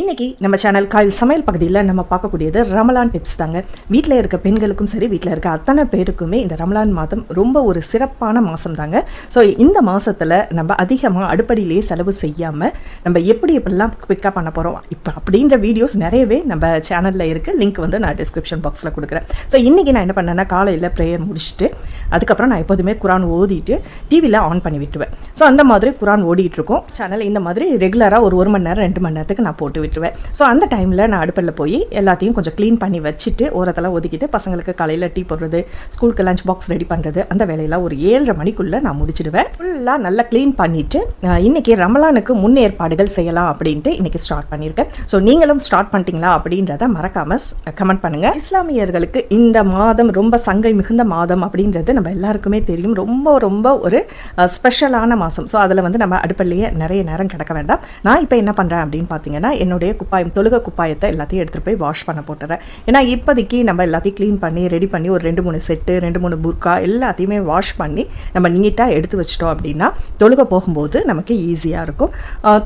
இன்றைக்கி நம்ம channel coil சமையல் பகுதியில் நம்ம பார்க்கக்கூடியது ரமலான் டிப்ஸ் தாங்க. வீட்டில் இருக்க பெண்களுக்கும் சரி வீட்டில் இருக்க அத்தனை பேருக்குமே இந்த ரமலான் மாதம் ரொம்ப ஒரு சிறப்பான மாதம் தாங்க. ஸோ இந்த மாதத்தில் நம்ம அதிகமாக அடுப்படியிலேயே செலவு செய்யாமல் நம்ம எப்படி எப்படிலாம் குவிக்காக பண்ண போகிறோம் இப்போ அப்படின்ற வீடியோஸ் நிறையவே நம்ம சேனலில் இருக்குது லிங்க் வந்து நான் டிஸ்கிரிப்ஷன் பாக்ஸில் கொடுக்குறேன். ஸோ இன்றைக்கி நான் என்ன பண்ணேன்னா காலையில் ப்ரேயர் முடிச்சுட்டு அதுக்கப்புறம் நான் எப்போதுமே குரான் ஓதிட்டு டிவியில் ஆன் பண்ணி விட்டுருவேன். ஸோ அந்த மாதிரி குரான் ஓடிட்டு இருக்கும். சேனல் இந்த மாதிரி ரெகுலராக ஒரு ஒரு மணி நேரம் ரெண்டு மணி நேரத்துக்கு நான் போட்டு விட்டுருவேன். ஸோ அந்த டைமில் நான் அடுப்பில் போய் எல்லாத்தையும் கொஞ்சம் க்ளீன் பண்ணி வச்சுட்டு ஓரத்தில் ஒதுக்கிட்டு பசங்களுக்கு காலையில் டீ போடுறது ஸ்கூலுக்கு லஞ்ச் பாக்ஸ் ரெடி பண்ணுறது அந்த வேலையெல்லாம் ஒரு ஏழரை மணிக்குள்ளே நான் முடிச்சிடுவேன். ஃபுல்லாக நல்லா க்ளீன் பண்ணிவிட்டு இன்றைக்கி ரமலானுக்கு முன்னேற்பாடுகள் செய்யலாம் அப்படின்ட்டு இன்றைக்கி ஸ்டார்ட் பண்ணியிருக்கேன். ஸோ நீங்களும் ஸ்டார்ட் பண்ணிட்டீங்களா அப்படின்றத மறக்காமல் கமெண்ட் பண்ணுங்கள் இஸ்லாமியர்களுக்கு இந்த மாதம் ரொம்ப சங்கை மிகுந்த மாதம் அப்படின்றது நம்ம எல்லாருக்குமே தெரியும். ரொம்ப ரொம்ப ஒரு ஸ்பெஷலான மாதம். ஸோ அதில் வந்து நம்ம அடுப்பிலேயே நிறைய நேரம் கிடக்க வேண்டாம். நான் இப்போ என்ன பண்ணுறேன் அப்படின்னு பார்த்தீங்கன்னா என்னுடைய குப்பாயம் தொழுக குப்பாயத்தை எல்லாத்தையும் எடுத்துகிட்டு போய் வாஷ் பண்ண போட்டுறேன். ஏன்னா இப்போதைக்கு நம்ம எல்லாத்தையும் க்ளீன் பண்ணி ரெடி பண்ணி ஒரு ரெண்டு மூணு செட்டு ரெண்டு மூணு புர்க்கா எல்லாத்தையுமே வாஷ் பண்ணி நம்ம நீட்டாக எடுத்து வச்சிட்டோம் அப்படின்னா தொழுக போகும்போது நமக்கு ஈஸியாக இருக்கும்.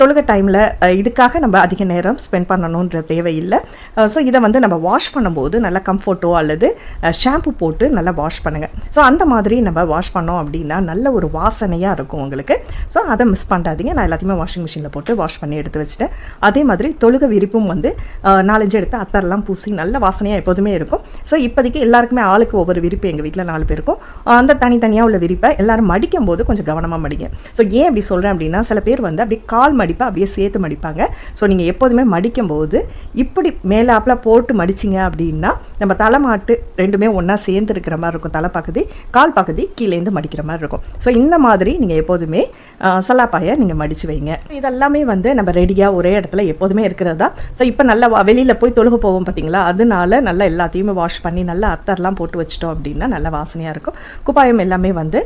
தொழுக டைமில் இதுக்காக நம்ம அதிக நேரம் ஸ்பெண்ட் பண்ணணுன்ற தேவையில்லை. ஸோ இதை வந்து நம்ம வாஷ் பண்ணும்போது நல்லா கம்ஃபர்ட்டோ அல்லது ஷாம்பு போட்டு நல்லா வாஷ் பண்ணுங்கள் ஸோ அந்த மாதிரி நம்ம வாஷ் பண்ணோம் அப்படின்னா நல்ல ஒரு வாசனையாக இருக்கும் உங்களுக்கு. ஸோ அதை மிஸ் பண்ணாதீங்க. நான் எல்லாத்தையுமே வாஷிங் மிஷினில் போட்டு வாஷ் பண்ணி எடுத்து வச்சுட்டேன். அதே மாதிரி தொழுக விரிப்பும் வந்து நாலஞ்சு எடுத்து அத்தரெல்லாம் பூசி நல்ல வாசனையாக எப்போதுமே இருக்கும். ஸோ இப்போதைக்கு எல்லாருக்குமே ஆளுக்கு ஒவ்வொரு விரிப்பு எங்கள் வீட்டில் நாலு பேருக்கும் அந்த தனித்தனியாக உள்ள விரிப்பை எல்லாரும் மடிக்கும் போது கொஞ்சம் கவனமாக மடிங்க. ஸோ ஏன் அப்படி சொல்கிறேன் அப்படின்னா சில பேர் வந்து அப்படியே கால் மடிப்பை அப்படியே சேர்த்து மடிப்பாங்க. ஸோ நீங்கள் எப்போதுமே மடிக்கும் போது இப்படி மேலாப்பில் போட்டு மடிச்சிங்க அப்படின்னா நம்ம தலை மாட்டு ரெண்டுமே ஒன்றா சேர்ந்து இருக்கிற மாதிரி இருக்கும். தலை பகுதி கால் பகுதி கீழேந்து மடிக்கிற மாதிரி இருக்கும். ஸோ இந்த மாதிரி நீங்கள் எப்போதுமே சலாப்பாயை நீங்கள் மடித்து வைங்க. இதெல்லாமே வந்து நம்ம ரெடியாக ஒரே இடத்துல எப்போதுமே இருக்கிறது? தான் ஸோ இப்போ நல்லா வெளியில் போய் தொழுக போவோம் பார்த்தீங்களா அதனால நல்லா எல்லாத்தையுமே வாஷ் பண்ணி நல்லா அத்தர்லாம் போட்டு வச்சிட்டோம் அப்படின்னா நல்ல வாசனையாக இருக்கும். குப்பாயம் எல்லாமே வந்து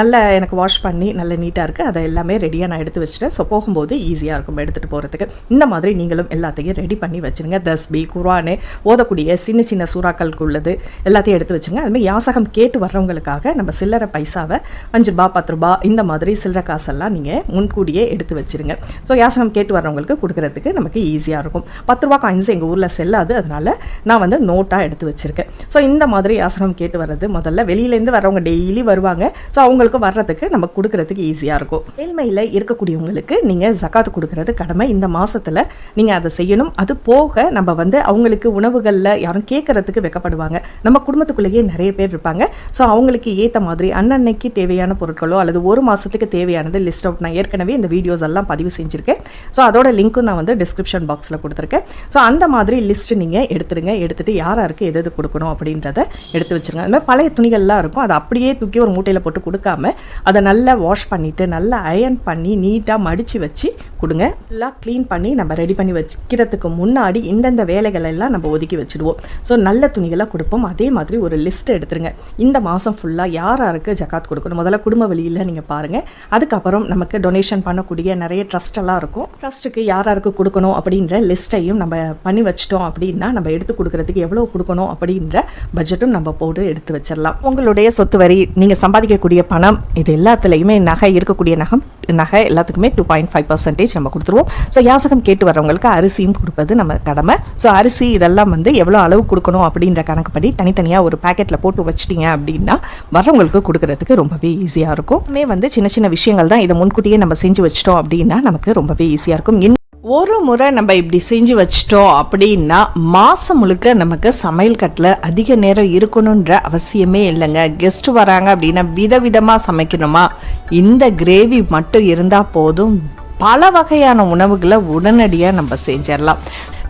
நல்லா எனக்கு வாஷ் பண்ணி நல்ல நீட்டாக இருக்குது அதை எல்லாமே ரெடியாக நான் எடுத்து வச்சுட்டேன். ஸோ போகும்போது ஈஸியாக இருக்கும் எடுத்துகிட்டு போகிறதுக்கு இந்த மாதிரி நீங்களும் எல்லாத்தையும் ரெடி பண்ணி வச்சுருங்க. தஸ்பி குரானு ஓதக்கூடிய சின்ன சின்ன சூறாக்களுக்கு உள்ளது எல்லாத்தையும் எடுத்து வச்சுங்க அதுமாதிரி யாசகம் கேட்டு வர்றவங்களுக்காக நம்ம சில்லறை பைசாவை அஞ்சு ரூபா பத்து ரூபா இந்த மாதிரி சில்லறை காசெல்லாம் நீங்கள் முன்கூடியே எடுத்து வச்சிருங்க. ஸோ யாசகம் கேட்டு வர்றவங்களுக்கு நம்ம நமக்கு ஈஸியாக இருக்கும். பத்து ரூபா காயின்ஸ் எங்கள் ஊரில் செல்லாது. அதனால நான் வந்து நோட்டாக எடுத்து வச்சுருக்கேன். ஸோ இந்த மாதிரி ஆசனம் கேட்டு வர்றது முதல்ல வெளியிலேருந்து வர்றவங்க டெய்லி வருவாங்க. ஸோ அவங்களுக்கு வர்றதுக்கு நம்ம கொடுக்கறதுக்கு ஈஸியாக இருக்கும். ஏழ்மையில் இருக்கக்கூடியவங்களுக்கு நீங்கள் ஜக்காத்து கொடுக்கறது கடமை. இந்த மாதத்தில் நீங்கள் அதை செய்யணும். அது போக நம்ம வந்து அவங்களுக்கு உணவுகளில் யாரும் கேட்கறதுக்கு வெக்கப்படுவாங்க. நம்ம குடும்பத்துக்குள்ளேயே நிறைய பேர் இருப்பாங்க. ஸோ அவங்களுக்கு ஏற்ற மாதிரி அன்னன்னைக்கு தேவையான பொருட்களோ அல்லது ஒரு மாதத்துக்கு தேவையானது லிஸ்ட் அவுட் நான் ஏற்கனவே இந்த வீடியோஸ் எல்லாம் பதிவு செஞ்சுருக்கேன். ஸோ அதோட லிங்க்கும் நான் வந்து டிஸ்கிரிப்ஷன் பாக்ஸில் கொடுத்துருக்கேன். ஸோ அந்த மாதிரி லிஸ்ட் நீங்கள் எடுத்துடுங்க. எடுத்துட்டு யார் யாருக்கு எது எது கொடுக்கணும் அப்படின்றத எடுத்து வச்சுருங்க. அது பழைய துணிகள்லாம் இருக்கும். அதை அப்படியே தூக்கி ஒரு மூட்டையில் போட்டு கொடுக்காம அதை நல்லா வாஷ் பண்ணிவிட்டு நல்லா அயர்ன் பண்ணி நீட்டாக மடித்து வச்சு கொடுங்க. எல்லாம் க்ளீன் பண்ணி நம்ம ரெடி பண்ணி வைக்கிறதுக்கு முன்னாடி இந்தந்த வேலைகள் எல்லாம் நம்ம ஒதுக்கி வச்சுடுவோம். ஸோ நல்ல துணிகளை கொடுப்போம். அதே மாதிரி ஒரு லிஸ்ட் எடுத்துருங்க இந்த மாதம் ஃபுல்லாக யார் யாருக்கு ஜக்காத் கொடுக்கணும்? முதல்ல குடும்ப வழியில் நீங்கள் பாருங்கள் அதுக்கப்புறம் நமக்கு டொனேஷன் பண்ணக்கூடிய நிறைய ட்ரஸ்ட் எல்லாம் இருக்கும். ட்ரஸ்ட்டுக்கு யார் யாருக்கு கொடுக்கணும்? அப்படின்ற லிஸ்ட்டையும் நம்ம பண்ணி வச்சிட்டோம் அப்படின்னா நம்ம எடுத்து கொடுக்கறதுக்கு எவ்வளோ கொடுக்கணும் அப்படின்ற பட்ஜெட்டும் நம்ம போட்டு எடுத்து வச்சிடலாம். உங்களுடைய சொத்து வரி நீங்கள் சம்பாதிக்கக்கூடிய பணம் இது எல்லாத்துலேயுமே நகை இருக்கக்கூடிய நகம் நகை எல்லாத்துக்குமே டூ பாயிண்ட் ஃபைவ் பர்சன்டேஜ் நம்ம கொடுத்துருவோம். ஸோ யாசகம் கேட்டு வர்றவங்களுக்கு அரிசியும் கொடுப்பது நம்ம கடமை. ஸோ அரிசி இதெல்லாம் வந்து எவ்வளோ அளவு கொடுக்கணும் அப்படின்ற கணக்குப்படி தனித்தனியாக ஒரு பேக்கெட்டில் போட்டு வச்சிட்டிங்க அப்படின்னா வர்றவங்களுக்கு கொடுக்கறதுக்கு ரொம்பவே ஈஸியாக இருக்கும். மே வந்து சின்ன சின்ன விஷயங்கள் தான் இதை முன்கூட்டியே நம்ம செஞ்சு வச்சிட்டோம் அப்படின்னா நமக்கு ரொம்பவே ஈஸியாக இருக்கும். ஒரு முறை நம்ம இப்படி செஞ்சு வச்சிட்டோம் அப்படின்னா மாதம் முழுக்க நமக்கு சமையல் கட்டில் அதிக நேரம் இருக்கணுன்ற அவசியமே இல்லைங்க. கெஸ்ட் வராங்க அப்படின்னா விதவிதமாக சமைக்கணுமா? இந்த கிரேவி மட்டும் இருந்தால் போதும். பல வகையான உணவுகளை உடனடியாக நம்ம செஞ்சிடலாம்.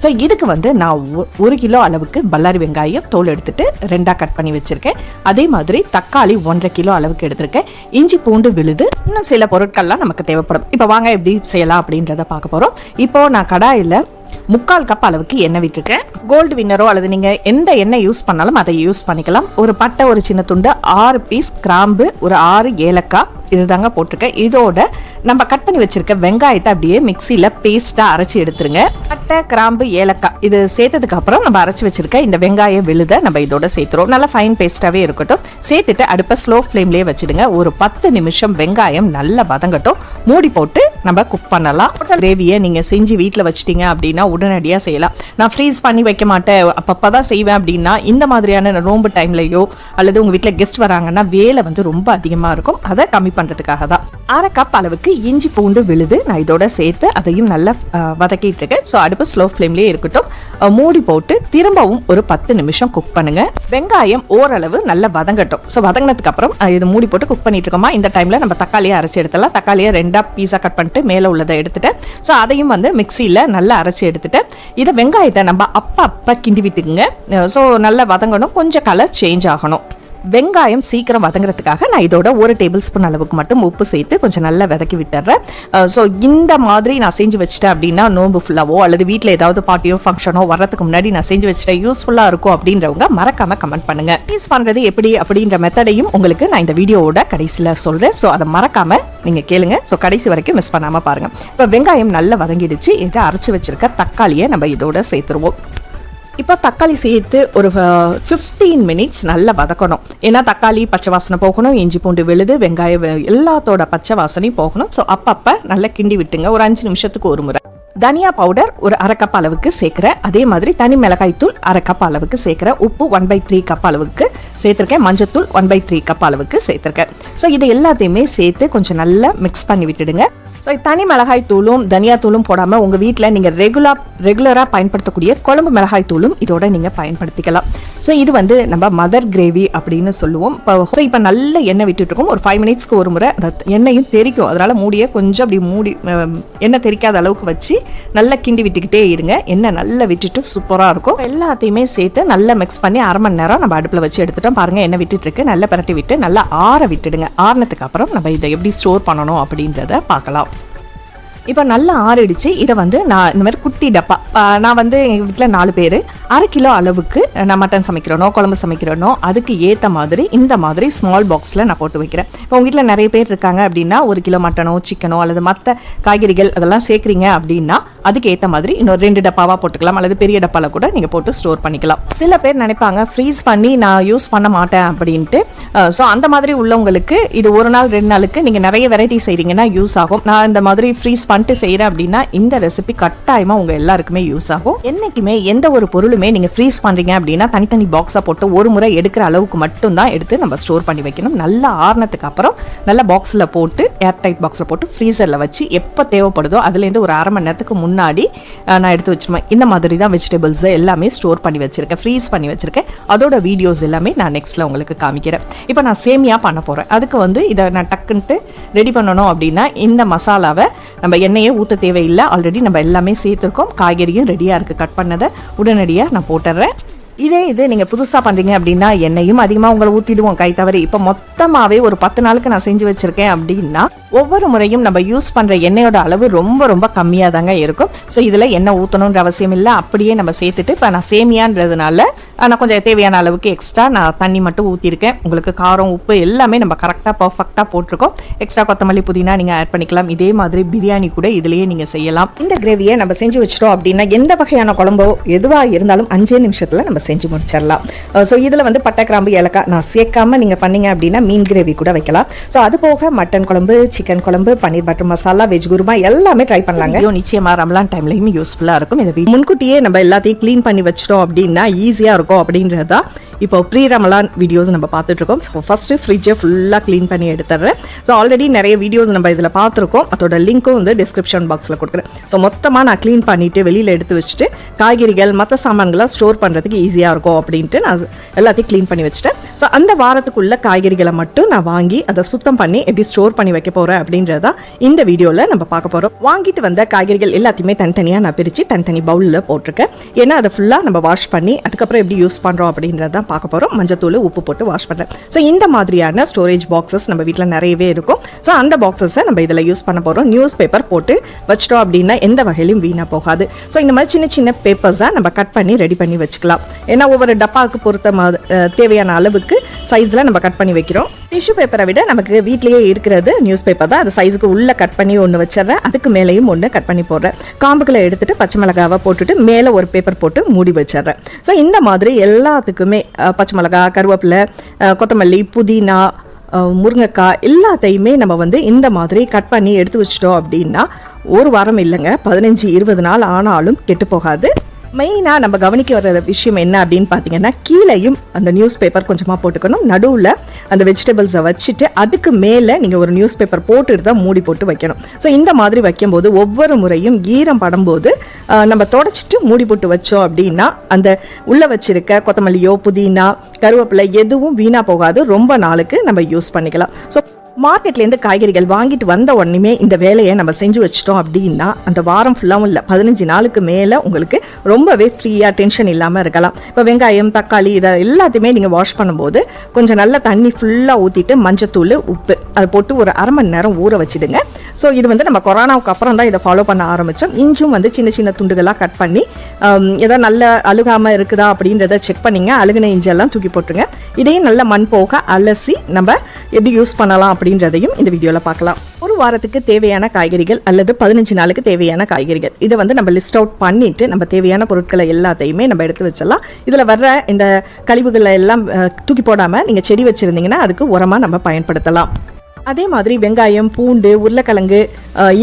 ஸோ இதுக்கு வந்து நான் ஒ- ஒரு கிலோ அளவுக்கு பல்லாரி வெங்காயம் தோல் எடுத்துட்டு ரெண்டாக கட் பண்ணி வச்சுருக்கேன். அதே மாதிரி தக்காளி ஒன்றரை கிலோ அளவுக்கு எடுத்திருக்கேன். இஞ்சி பூண்டு விழுது இன்னும் சில பொருட்கள்லாம் நமக்கு தேவைப்படும். இப்போ வாங்க எப்படி செய்யலாம் அப்படின்றத பார்க்க போகிறோம் இப்போது நான் கடாயில் முக்கால் கப் அளவுக்கு எண்ணெய் விட்டுருக்கேன். கோல்டு வின்னரோ அல்லது நீங்கள் எந்த எண்ணெய் யூஸ் பண்ணாலும் அதை யூஸ் பண்ணிக்கலாம். ஒரு பட்டை ஒரு சின்ன துண்டு ஆறு பீஸ் கிராம்பு ஒரு ஆறு ஏலக்காய் இது தாங்க போட்டிருக்கேன். இதோட நம்ம கட் பண்ணி வச்சிருக்க வெங்காயத்தை அப்படியே மிக்சியில் பேஸ்ட்டாக அரைச்சி எடுத்துருங்க. பட்டை கிராம்பு ஏலக்காய் இது சேர்த்ததுக்கு அப்புறம் நம்ம அரைச்சி வச்சிருக்க இந்த வெங்காய விழுதை நம்ம இதோட சேர்த்துருவோம் நல்லா ஃபைன் பேஸ்ட்டாகவே இருக்கட்டும். சேர்த்துட்டு அடுப்பை ஸ்லோ ஃப்ளேம்லேயே வச்சுடுங்க. ஒரு பத்து நிமிஷம் வெங்காயம் நல்லா வதங்கட்டும். மூடி போட்டு நம்ம குக் பண்ணலாம். கிரேவியை நீங்கள் செஞ்சு வீட்டில் வச்சிட்டிங்க அப்படின்னா உடனடியாக செய்யலாம். நான் ஃப்ரீஸ் பண்ணி வைக்க மாட்டேன். அப்பப்போ தான் செய்வேன் அப்படின்னா இந்த மாதிரியான நோம்பு டைம்லையோ அல்லது உங்கள் வீட்டில் கெஸ்ட் வராங்கன்னா வேலை வந்து ரொம்ப அதிகமாக இருக்கும். அதை கம்மி பண்ணுறதுக்காக தான். அரை கப் அளவுக்கு இஞ்சி பூண்டு விழுது. நான் இதோட சேர்த்து அதையும் நல்லா வதக்கிட்டு இருக்கேன். ஸோ அடுப்பு ஸ்லோ ஃப்ளேம்லேயே இருக்கட்டும். மூடி போட்டு திரும்பவும் ஒரு பத்து நிமிஷம் குக் பண்ணுங்க. வெங்காயம் ஓரளவு நல்லா வதங்கட்டும். ஸோ வதங்கினதுக்கு அப்புறம் இது மூடி போட்டு குக் பண்ணிட்டு இருக்கோமா? இந்த டைமில் நம்ம தக்காளியை அரைச்சி எடுத்துடலாம். தக்காளியை ரெண்டாக பீஸாக கட் பண்ணி பண்ணிட்டு மேலே உள்ளதை எடுத்துட்டேன். ஸோ அதையும் வந்து மிக்சியில் நல்லா அரைச்சி எடுத்துட்டேன். இதை வெங்காயத்தை நம்ம அப்போ அப்போ கிண்டி விட்டுக்குங்க. ஸோ நல்லா வதங்கணும். கொஞ்சம் கலர் சேஞ்ச் ஆகணும். வெங்காயம் சீக்கிரம் வதங்குறதுக்காக நான் இதோட ஒரு டேபிள் ஸ்பூன் அளவுக்கு மட்டும் உப்பு சேர்த்து கொஞ்சம் நல்லா விதக்கி விட்டுறேன். Uh, ஸோ இந்த மாதிரி நான் செஞ்சு வச்சிட்டேன் அப்படின்னா நோம்பு ஃபுல்லாவோ அல்லது வீட்டில் ஏதாவது பார்ட்டியோ ஃபங்க்ஷனோ வர்றதுக்கு முன்னாடி நான் செஞ்சு வச்சுட்டேன் யூஸ்ஃபுல்லாக இருக்கும் அப்படின்றவங்க மறக்காம கமெண்ட் பண்ணுங்கள் யூஸ் பண்ணுறது எப்படி அப்படின்ற மெத்தடையும் உங்களுக்கு நான் இந்த வீடியோவோட கடைசியில் சொல்கிறேன் ஸோ அதை மறக்காமல் நீங்கள் கேளுங்க. ஸோ கடைசி வரைக்கும் மிஸ் பண்ணாமல் பாருங்கள் இப்போ வெங்காயம் நல்லா வதங்கிடுச்சு. இதை அரைச்சி வச்சிருக்க தக்காளியை நம்ம இதோட சேர்த்துருவோம். இப்போ தக்காளி சேர்த்து ஒரு ஃபிஃப்டீன் மினிட்ஸ் நல்லா வதக்கணும். ஏன்னா தக்காளி பச்சை வாசனை போகணும். இஞ்சி பூண்டு விழுது வெங்காயம் எல்லாத்தோட பச்சை வாசனையும் போகணும். ஸோ அப்பப்போ நல்லா கிண்டி விட்டுங்க. ஒரு அஞ்சு நிமிஷத்துக்கு ஒரு முறை. தனியா பவுடர் ஒரு அரை கப் அளவுக்கு சேர்க்குறேன் அதே மாதிரி தனி மிளகாய் தூள் அரை கப் அளவுக்கு சேர்க்குறேன் உப்பு ஒன் பை த்ரீ கப் அளவுக்கு சேர்த்துருக்கேன். மஞ்சத்தூள் ஒன் பை த்ரீ கப் அளவுக்கு சேர்த்துருக்கேன். ஸோ இது எல்லாத்தையுமே சேர்த்து கொஞ்சம் நல்லா மிக்ஸ் பண்ணி விட்டுடுங்க. ஸோ தனி மிளகாய் தூளும் தனியா தூளும் போடாமல் உங்கள் வீட்டில் நீங்கள் ரெகுலர் ரெகுலராக பயன்படுத்தக்கூடிய குழம்பு மிளகாய் தூளும் இதோட நீங்கள் பயன்படுத்திக்கலாம். ஸோ இது வந்து நம்ம மதர் கிரேவி அப்படின்னு சொல்லுவோம். இப்போ ஸோ இப்போ நல்ல எண்ணெய் விட்டுட்டுருக்கோம் ஒரு ஃபைவ் மினிட்ஸ்க்கு ஒரு முறை அந்த எண்ணெயும் தெரிக்கும். அதனால் மூடியை கொஞ்சம் அப்படி மூடி எண்ணெய் தெரிக்காத அளவுக்கு வச்சு நல்லா கிண்டி விட்டுக்கிட்டே இருங்க. எண்ணெய் நல்லா விட்டுட்டு சூப்பராக இருக்கும். எல்லாத்தையுமே சேர்த்து நல்லா மிக்ஸ் பண்ணி அரை மணி நேரம் நம்ம அடுப்பில் வச்சு எடுத்துட்டோம். பாருங்கள் எண்ணெய் விட்டுட்டுருக்கு நல்லா பரட்டி விட்டு நல்லா ஆற விட்டுடுங்க. ஆறினதுக்கு அப்புறம் நம்ம இதை எப்படி ஸ்டோர் பண்ணணும் அப்படின்றத பார்க்கலாம். இப்போ நல்லா ஆறிடுச்சு. இதை வந்து நான் இந்த மாதிரி குட்டி டப்பா. நான் வந்து எங்கள் வீட்டில் நாலு பேர். அரை கிலோ அளவுக்கு நான் மட்டன் சமைக்கிறேனோ குழம்பு சமைக்கிறேனோ அதுக்கு ஏற்ற மாதிரி இந்த மாதிரி ஸ்மால் பாக்ஸில் நான் போட்டு வைக்கிறேன். இப்போ உங்கள் வீட்டில் நிறைய பேர் இருக்காங்க அப்படின்னா ஒரு கிலோ மட்டனோ சிக்கனோ அல்லது மற்ற காய்கறிகள் அதெல்லாம் சேர்க்குறீங்க அப்படின்னா அதுக்கு ஏற்ற மாதிரி இன்னொரு ரெண்டு டப்பாவாக போட்டுக்கலாம். அல்லது பெரிய டப்பாவில் கூட நீங்கள் போட்டு ஸ்டோர் பண்ணிக்கலாம். சில பேர் நினைப்பாங்க ஃப்ரீஸ் பண்ணி நான் யூஸ் பண்ண மாட்டேன் அப்படின்ட்டு. ஸோ அந்த மாதிரி உள்ளவங்களுக்கு இது ஒரு நாள் ரெண்டு நாளுக்கு நீங்கள் நிறைய வெரைட்டி செய்கிறீங்கன்னா யூஸ் ஆகும். நான் இந்த மாதிரி ஃப்ரீஸ் பண்ணிட்டு செய்கிறேன் அப்படின்னா இந்த ரெசிபி கட்டாயமாக உங்கள் எல்லாருக்குமே யூஸ் ஆகும். என்றைக்குமே எந்த ஒரு பொருளுமே நீங்கள் ஃப்ரீஸ் பண்ணுறீங்க அப்படின்னா தனித்தனி பாக்ஸாக போட்டு ஒரு முறை எடுக்கிற அளவுக்கு மட்டும்தான் எடுத்து நம்ம ஸ்டோர் பண்ணி வைக்கணும். நல்லா ஆறுனதுக்கு அப்புறம் நல்லா பாக்ஸில் போட்டு ஏர் டைட் பாக்ஸில் போட்டு ஃப்ரீசரில் வச்சு எப்போ தேவைப்படுதோ அதுலேருந்து ஒரு அரை மணி நேரத்துக்கு முன்னாடி முன்னாடி நான் எடுத்து வச்சுருவேன் இந்த மாதிரி தான் வெஜிடபிள்ஸை எல்லாமே ஸ்டோர் பண்ணி வச்சுருக்கேன் ஃப்ரீஸ் பண்ணி வச்சுருக்கேன். அதோட வீடியோஸ் எல்லாமே நான் நெக்ஸ்ட்டில் உங்களுக்கு காமிக்கிறேன். இப்போ நான் சேமியாக பண்ண போகிறேன் அதுக்கு வந்து இதை நான் டக்குன்ட்டு ரெடி பண்ணணும் அப்படின்னா இந்த மசாலாவை நம்ம எண்ணெயே ஊற்ற தேவையில்லை. ஆல்ரெடி நம்ம எல்லாமே சேர்த்துருக்கோம். காய்கறியும் ரெடியாக இருக்குது கட் பண்ணதை உடனடியாக நான் போட்டுடுறேன் இதே இது நீங்கள் புதுசாக பண்ணுறீங்க அப்படின்னா எண்ணெயும் அதிகமாக உங்களை ஊற்றிடுவோம் கை தவறி. இப்போ மொத்தமாகவே ஒரு பத்து நாளுக்கு நான் செஞ்சு வச்சுருக்கேன் அப்படின்னா ஒவ்வொரு முறையும் நம்ம யூஸ் பண்ணுற எண்ணெயோட அளவு ரொம்ப ரொம்ப கம்மியாக தாங்க இருக்கும். ஸோ இதில் எண்ணெய் ஊற்றணுன்ற அவசியம் இல்லை. அப்படியே நம்ம சேர்த்துட்டு இப்போ நான் சேமியான்றதுனால நான் கொஞ்சம் தேவையான அளவுக்கு எக்ஸ்ட்ரா நான் தண்ணி மட்டும் ஊற்றிருக்கேன் உங்களுக்கு காரம் உப்பு எல்லாமே நம்ம கரெக்டாக பர்ஃபெக்டாக போட்டிருக்கோம். எக்ஸ்ட்ரா கொத்தமல்லி புதினா நீங்கள் ஆட் பண்ணிக்கலாம். இதே மாதிரி பிரியாணி கூட இதுலேயே நீங்கள் செய்யலாம். இந்த கிரேவியை நம்ம செஞ்சு வச்சிட்டோம் அப்படின்னா எந்த வகையான குழம்போ எதுவாக இருந்தாலும் அஞ்சே நிமிஷத்தில் நம்ம செஞ்சு முடிச்சிடலாம். ஸோ இதில் வந்து பட்டை கிராம்பு ஏலக்காய் நான் சேர்க்காம நீங்கள் பண்ணீங்க அப்படின்னா மீன் கிரேவி கூட வைக்கலாம். ஸோ அது போக மட்டன் குழம்பு சிக்கன் குழம்பு பன்னீர் பட்டர் மசாலா வெஜ் குருமா எல்லாமே ட்ரை பண்ணலாங்க. ஐயோ நிச்சயமா ரம்லான் டைம்லையும் யூஸ்ஃபுல்லாக இருக்கும். இதை முன்கூட்டியே நம்ம எல்லாத்தையும் க்ளீன் பண்ணி வச்சிட்டோம் அப்படின்னா ஈஸியாக இருக்கும் அப்படின்றது தான் இப்போ ப்ரீ ரமலான் வீடியோஸ் நம்ம பார்த்துட்டு இருக்கோம் ஸோ ஃபஸ்ட்டு ஃப்ரிட்ஜை ஃபுல்லாக க்ளீன் பண்ணி எடுத்துடுறேன். ஸோ ஆல்ரெடி நிறைய வீடியோஸ் நம்ம இதில் பார்த்துருக்கோம். அதோட லிங்க்கும் வந்து டிஸ்கிரிப்ஷன் பாக்ஸில் கொடுக்குறேன். ஸோ மொத்தமாக நான் க்ளீன் பண்ணிவிட்டு வெளியில் எடுத்து வச்சுட்டு காய்கறிகள் மற்ற சாமான்களை ஸ்டோர் பண்ணுறதுக்கு ஈஸியாக இருக்கும் அப்படின்ட்டு நான் எல்லாத்தையும் க்ளீன் பண்ணி வச்சுட்டேன். ஸோ அந்த வாரத்துக்குள்ள காய்கறிகளை மட்டும் நான் வாங்கி அதை சுத்தம் பண்ணி எப்படி ஸ்டோர் பண்ணி வைக்க போகிறேன் அப்படின்றத இந்த வீடியோவில் நம்ம பார்க்க போகிறோம் வாங்கிட்டு வந்த காய்கறிகள் எல்லாத்தையுமே தனித்தனியாக நான் பிரித்து தனித்தனி பவுலில் போட்டிருக்கேன். ஏன்னா அதை ஃபுல்லாக நம்ம வாஷ் பண்ணி அதுக்கப்புறம் எப்படி யூஸ் பண்ணுறோம் அப்படின்றத தான் பார்க்க போகிறோம் மஞ்சத்தூள் உப்பு போட்டு வாஷ் பண்ணுறேன் ஸோ இந்த மாதிரியான ஸ்டோரேஜ் பாக்ஸஸ் நம்ம வீட்டில் நிறையவே இருக்கும். ஸோ அந்த பாக்ஸஸை நம்ம இதில் யூஸ் பண்ண போகிறோம் நியூஸ் பேப்பர் போட்டு வச்சிட்டோம் அப்படின்னா எந்த வகையிலும் வீணாக போகாது. ஸோ இந்த மாதிரி சின்ன சின்ன பேப்பர்ஸை நம்ம கட் பண்ணி ரெடி பண்ணி வச்சுக்கலாம். ஏன்னா ஒவ்வொரு டப்பாவுக்கு பொறுத்த தேவையான அளவுக்கு சைஸில் நம்ம கட் பண்ணி வைக்கிறோம். டிஷ்யூ பேப்பரை விட நமக்கு வீட்லேயே இருக்கிறது நியூஸ் பேப்பர் தான். அது சைஸுக்கு உள்ளே கட் பண்ணி ஒன்று வச்சிடுறேன். அதுக்கு மேலேயும் ஒன்று கட் பண்ணி போடுறேன். காம்புகளை எடுத்துகிட்டு பச்சை மிளகாவை போட்டுட்டு மேலே ஒரு பேப்பர் போட்டு மூடி வச்சிடுறேன். ஸோ இந்த மாதிரி எல்லாத்துக்குமே பச்சை மிளகா கருவேப்பிலை கொத்தமல்லி புதினா முருங்கைக்காய் எல்லாத்தையுமே நம்ம வந்து இந்த மாதிரி கட் பண்ணி எடுத்து வச்சிட்டோம் அப்படின்னா ஒரு வாரம் இல்லைங்க. பதினஞ்சு இருபது நாள் ஆனாலும் கெட்டு போகாது. மெயினாக நம்ம கவனிக்க வர விஷயம் என்ன அப்படின்னு பார்த்தீங்கன்னா கீழேயும் அந்த நியூஸ் பேப்பர் கொஞ்சமாக போட்டுக்கணும். நடுவில் அந்த வெஜிடபிள்ஸை வச்சுட்டு அதுக்கு மேலே நீங்கள் ஒரு நியூஸ் பேப்பர் போட்டுட்டு தான் மூடி போட்டு வைக்கணும். ஸோ இந்த மாதிரி வைக்கும்போது ஒவ்வொரு முறையும் ஈரம் படும்போது நம்ம தொடச்சிட்டு மூடி போட்டு வச்சோம் அப்படின்னா அந்த உள்ளே வச்சிருக்க கொத்தமல்லியோ புதினா கருவேப்பிலை எதுவும் வீணாக போகாது. ரொம்ப நாளுக்கு நம்ம யூஸ் பண்ணிக்கலாம். ஸோ மார்க்கெட்லேருந்து காய்கறிகள் வாங்கிட்டு வந்த உடனே இந்த வேலையை நம்ம செஞ்சு வச்சிட்டோம் அப்படின்னா அந்த வாரம் ஃபுல்லாகவும் இல்லை. பதினஞ்சு நாளுக்கு மேலே உங்களுக்கு ரொம்பவே ஃப்ரீயாக டென்ஷன் இல்லாமல் இருக்கலாம். இப்போ வெங்காயம் தக்காளி இதை எல்லாத்தையுமே நீங்கள் வாஷ் பண்ணும்போது கொஞ்சம் நல்லா தண்ணி ஃபுல்லாக ஊற்றிட்டு மஞ்சத்தூள் உப்பு அதை போட்டு ஒரு அரை மணி நேரம் ஊற வச்சிடுங்க. ஸோ இது வந்து நம்ம கொரோனாவுக்கு அப்புறம் தான் இதை ஃபாலோ பண்ண ஆரம்பித்தோம் இஞ்சும் வந்து சின்ன சின்ன துண்டுகளாக கட் பண்ணி எதாவது நல்ல அழுகாமல் இருக்குதா அப்படின்றத செக் பண்ணிங்க. அழுகுன இஞ்செல்லாம் தூக்கி போட்டுருங்க. இதையும் நல்ல மண் போக அலசி நம்ம எப்படி யூஸ் பண்ணலாம் அப்படின்றதையும் இந்த வீடியோவில் பார்க்கலாம். ஒரு வாரத்துக்கு தேவையான காய்கறிகள் அல்லது பதினஞ்சு நாளுக்கு தேவையான காய்கறிகள். இதை வந்து நம்ம லிஸ்ட் அவுட் பண்ணிட்டு நம்ம தேவையான பொருட்களை எல்லாத்தையுமே நம்ம எடுத்து வச்சிடலாம். இதில் வர்ற இந்த கழிவுகளை எல்லாம் தூக்கி போடாமல் நீங்கள் செடி வச்சுருந்தீங்கன்னா அதுக்கு உரமாக நம்ம பயன்படுத்தலாம். அதே மாதிரி வெங்காயம் பூண்டு உருளைக்கிழங்கு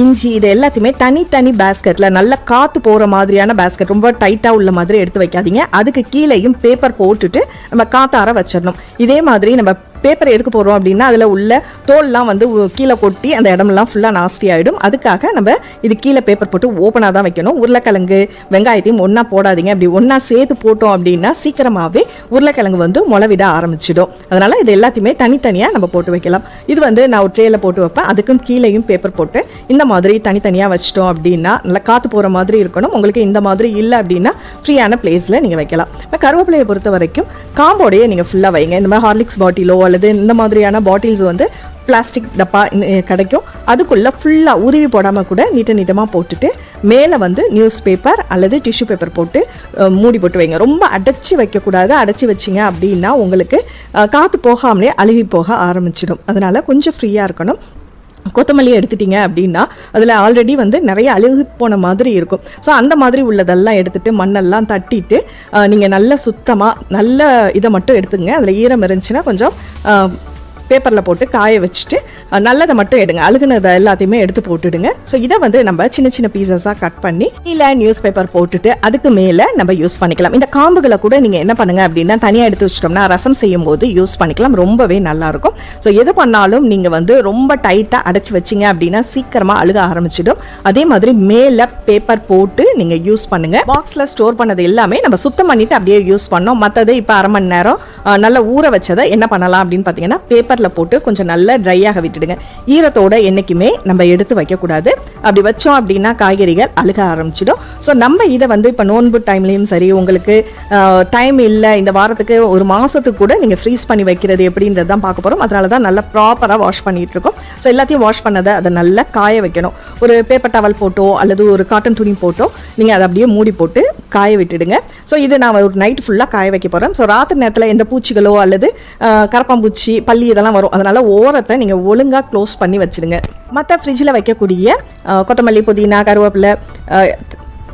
இஞ்சி இது எல்லாத்தையுமே தனித்தனி பேஸ்கெட்டில் நல்லா காற்று போகிற மாதிரியான பேஸ்கெட் ரொம்ப டைட்டாக உள்ள மாதிரி எடுத்து வைக்காதீங்க. அதுக்கு கீழேயும் பேப்பர் போட்டுட்டு நம்ம காத்தார வச்சிடணும். இதே மாதிரி நம்ம பேப்பர் எதுக்கு போடுறோம் அப்படின்னா அதில் உள்ள தோல்லாம் வந்து கீழே கொட்டி அந்த இடமெல்லாம் ஃபுல்லாக நாஸ்தி ஆகிடும் அதுக்காக நம்ம இது கீழே பேப்பர் போட்டு ஓப்பனாக தான் வைக்கணும். உருளைக்கிழங்கு வெங்காயத்தையும் ஒன்றா போடாதீங்க. அப்படி ஒன்றா சேர்த்து போட்டோம் அப்படின்னா சீக்கிரமாகவே உருளைக்கிழங்கு வந்து முளைவிட ஆரம்பிச்சிடும். அதனால் இது எல்லாத்தையுமே தனித்தனியாக நம்ம போட்டு வைக்கலாம். இது வந்து நான் ஒரு ட்ரேயில் போட்டு வைப்பேன். அதுக்கும் கீழேயும் பேப்பர் போட்டு இந்த மாதிரி தனித்தனியாக வச்சிட்டோம் அப்படின்னா நல்லா காற்று போகிற மாதிரி இருக்கணும். உங்களுக்கு இந்த மாதிரி இல்லை அப்படின்னா ஃப்ரீயான பிளேஸில் நீங்கள் வைக்கலாம். இப்போ கருவேப்பிலையை பொறுத்த வரைக்கும் காம்போடையே நீங்கள் ஃபுல்லாக வைங்க. இந்த மாதிரி ஹார்லிக்ஸ் பாட்டிலோ அல்லது இந்த மாதிரியான பாட்டில்ஸ் வந்து பிளாஸ்டிக் டப்பா இந்த- கிடைக்கும். அதுக்குள்ளே ஃபுல்லாக உருவி போடாமல் கூட நீட்ட நீட்டமாக போட்டுட்டு மேலே வந்து நியூஸ் பேப்பர் அல்லது டிஷ்யூ பேப்பர் போட்டு மூடி போட்டு வைங்க. ரொம்ப அடைச்சி வைக்கக்கூடாது. அடைச்சி வச்சிங்க அப்படின்னா உங்களுக்கு காற்று போகாமலே அழுகி போக ஆரம்பிச்சிடும். அதனால் கொஞ்சம் ஃப்ரீயாக இருக்கணும். கொத்தமல்லியை எடுத்துட்டீங்க அப்படின்னா அதில் ஆல்ரெடி வந்து நிறைய அழுகு போன மாதிரி இருக்கும். ஸோ அந்த மாதிரி உள்ளதெல்லாம் எடுத்துகிட்டு மண்ணெல்லாம் தட்டிட்டு நீங்கள் நல்ல சுத்தமாக நல்ல இதை மட்டும் எடுத்துங்க. அதில் ஈரம் இருந்துச்சுன்னா கொஞ்சம் பேப்பரில் போட்டு காய வச்சுட்டு நல்லதை மட்டும் எடுங்க. அழுகுனதை எல்லாத்தையுமே எடுத்து போட்டுடுங்க. ஸோ இதை வந்து நம்ம சின்ன சின்ன பீசஸாக கட் பண்ணி இல்லை நியூஸ் பேப்பர் போட்டுட்டு அதுக்கு மேலே நம்ம யூஸ் பண்ணிக்கலாம். இந்த காம்புகளை கூட நீங்கள் என்ன பண்ணுங்க அப்படின்னா தனியாக எடுத்து வச்சிட்டோம்னா ரசம் செய்யும் போது யூஸ் பண்ணிக்கலாம். ரொம்பவே நல்லாயிருக்கும் ஸோ எது பண்ணாலும் நீங்கள் வந்து ரொம்ப டைட்டாக அடைச்சி வச்சிங்க அப்படின்னா சீக்கிரமாக அழுக ஆரம்பிச்சிடும். அதே மாதிரி மேலே பேப்பர் போட்டு நீங்கள் யூஸ் பண்ணுங்கள் பாக்ஸில் ஸ்டோர் பண்ணது எல்லாமே நம்ம சுத்தம் பண்ணிட்டு அப்படியே யூஸ் பண்ணோம். மற்றது இப்போ அரை மணி நேரம் நல்லா ஊற வச்சதை என்ன பண்ணலாம் அப்படின்னு பார்த்தீங்கன்னா பேப்பரில் போட்டு கொஞ்சம் நல்லா ட்ரையாக விட்டுடுங்க. ஈரத்தோடு என்றைக்குமே நம்ம எடுத்து வைக்கக்கூடாது. அப்படி வச்சோம் அப்படின்னா காய்கறிகள் அழுக ஆரம்பிச்சிடும். ஸோ நம்ம இதை வந்து இப்போ நோன்பு டைம்லேயும் சரி உங்களுக்கு டைம் இல்லை இந்த வாரத்துக்கு ஒரு மாதத்துக்கு கூட நீங்கள் ஃப்ரீஸ் பண்ணி வைக்கிறது எப்படின்றது தான் பார்க்க போகிறோம் அதனால தான் நல்லா ப்ராப்பராக வாஷ் பண்ணிகிட்டு இருக்கோம் ஸோ எல்லாத்தையும் வாஷ் பண்ணதை அதை நல்லா காய வைக்கணும். ஒரு பேப்பர் டவல் போட்டோ அல்லது ஒரு காட்டன் துணி போட்டோ நீங்கள் அதை அப்படியே மூடி போட்டு காய விட்டுடுங்க. ஸோ இது நான் ஒரு நைட் ஃபுல்லாக காய வைக்க போகிறேன் ஸோ ராத்திரி நேரத்தில் எந்த பூச்சிகளோ அல்லது கரப்பாம்பூச்சி பள்ளி இதெல்லாம் வரும். அதனால் ஓரத்தை நீங்கள் ஒழுங்காக க்ளோஸ் பண்ணி வச்சிடுங்க. மற்ற ஃப்ரிட்ஜில் வைக்கக்கூடிய கொத்தமல்லி புதினா கருவேப்பிலை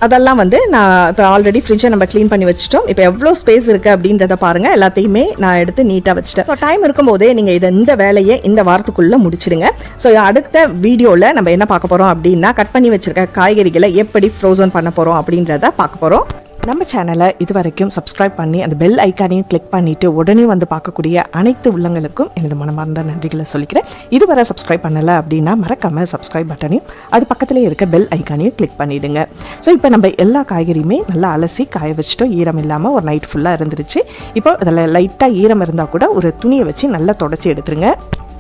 அதெல்லாம் வந்து நான் இப்போ ஆல்ரெடி ஃப்ரிட்ஜை நம்ம க்ளீன் பண்ணி வச்சிட்டோம். இப்போ எவ்வளோ ஸ்பேஸ் இருக்குது அப்படின்றத பாருங்கள் எல்லாத்தையுமே நான் எடுத்து நீட்டாக வச்சுட்டேன். ஸோ டைம் இருக்கும்போதே நீங்கள் இதை இந்த வேலையை இந்த வாரத்துக்குள்ளே முடிச்சிடுங்க. ஸோ அடுத்த வீடியோவில் நம்ம என்ன பார்க்க போகிறோம் அப்படின்னா கட் பண்ணி வச்சுருக்க காய்கறிகளை எப்படி ஃப்ரோசன் பண்ண போகிறோம் அப்படின்றத பார்க்க போகிறோம் நம்ம சேனலை இது வரைக்கும் சப்ஸ்கிரைப் பண்ணி அந்த பெல் ஐக்கானையும் கிளிக் பண்ணிவிட்டு உடனே வந்து பார்க்கக்கூடிய அனைத்து உள்ளங்களுக்கும் எனது மனமார்ந்த நன்றிகளை சொல்லிக்கிறேன். இதுவரை சப்ஸ்கிரைப் பண்ணலை அப்படின்னா மறக்காமல் சப்ஸ்கிரைப் பட்டனையும் அது பக்கத்திலே இருக்க பெல் ஐக்கானையும் கிளிக் பண்ணிவிடுங்க ஸோ இப்போ நம்ம எல்லா காய்கறியுமே நல்லா அலசி காய வச்சுட்டோம். ஈரம் இல்லாமல் ஒரு நைட் ஃபுல்லாக இருந்துருச்சு. இப்போ அதில் லைட்டாக ஈரம் இருந்தால் கூட ஒரு துணியை வச்சு நல்லா தொடச்சி எடுத்துருங்க.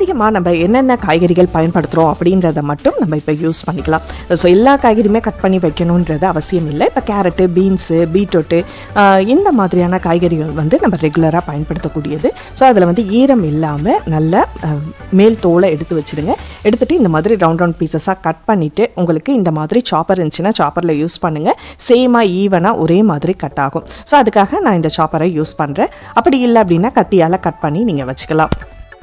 அதிகமாக நம்ம என்னென்ன காய்கறிகள் பயன்படுத்துகிறோம் அப்படின்றத மட்டும் நம்ம இப்போ யூஸ் பண்ணிக்கலாம். ஸோ எல்லா காய்கறியுமே கட் பண்ணி வைக்கணுன்றது அவசியம் இல்லை. இப்போ கேரட்டு பீன்ஸு பீட்ரூட்டு இந்த மாதிரியான காய்கறிகள் வந்து நம்ம ரெகுலராக பயன்படுத்தக்கூடியது. ஸோ அதில் வந்து ஈரம் இல்லாமல் நல்ல மேல் தோலை எடுத்து வச்சுருங்க. எடுத்துகிட்டு இந்த மாதிரி ரவுண்ட் ரவுண்ட் பீசஸாக கட் பண்ணிவிட்டு உங்களுக்கு இந்த மாதிரி சாப்பர் இருந்துச்சுன்னா சாப்பரில் யூஸ் பண்ணுங்கள் சேமாக ஈவனாக ஒரே மாதிரி கட் ஆகும். ஸோ அதுக்காக நான் இந்த சாப்பரை யூஸ் பண்ணுறேன் அப்படி இல்லை அப்படின்னா கத்தியால் கட் பண்ணி நீங்கள் வச்சுக்கலாம்.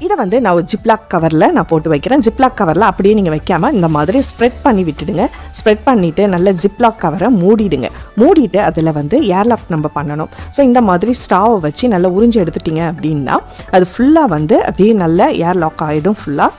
இதை வந்து நான் ஒரு ஜிப்லாக் கவரில் நான் போட்டு வைக்கிறேன். ஜிப்லாக் கவரில் அப்படியே நீங்கள் வைக்காமல் இந்த மாதிரி ஸ்ப்ரெட் பண்ணி விட்டுடுங்க. ஸ்ப்ரெட் பண்ணிவிட்டு நல்ல ஜிப்லாக் கவரை மூடிடுங்க. மூடிட்டு அதில் வந்து ஏர்லாக் நம்ம பண்ணணும். ஸோ இந்த மாதிரி ஸ்டாவை வச்சு நல்லா உறிஞ்சி எடுத்துட்டிங்க அப்படின்னா அது ஃபுல்லாக வந்து அப்படியே நல்ல ஏர்லாக் ஆகிடும் ஃபுல்லாக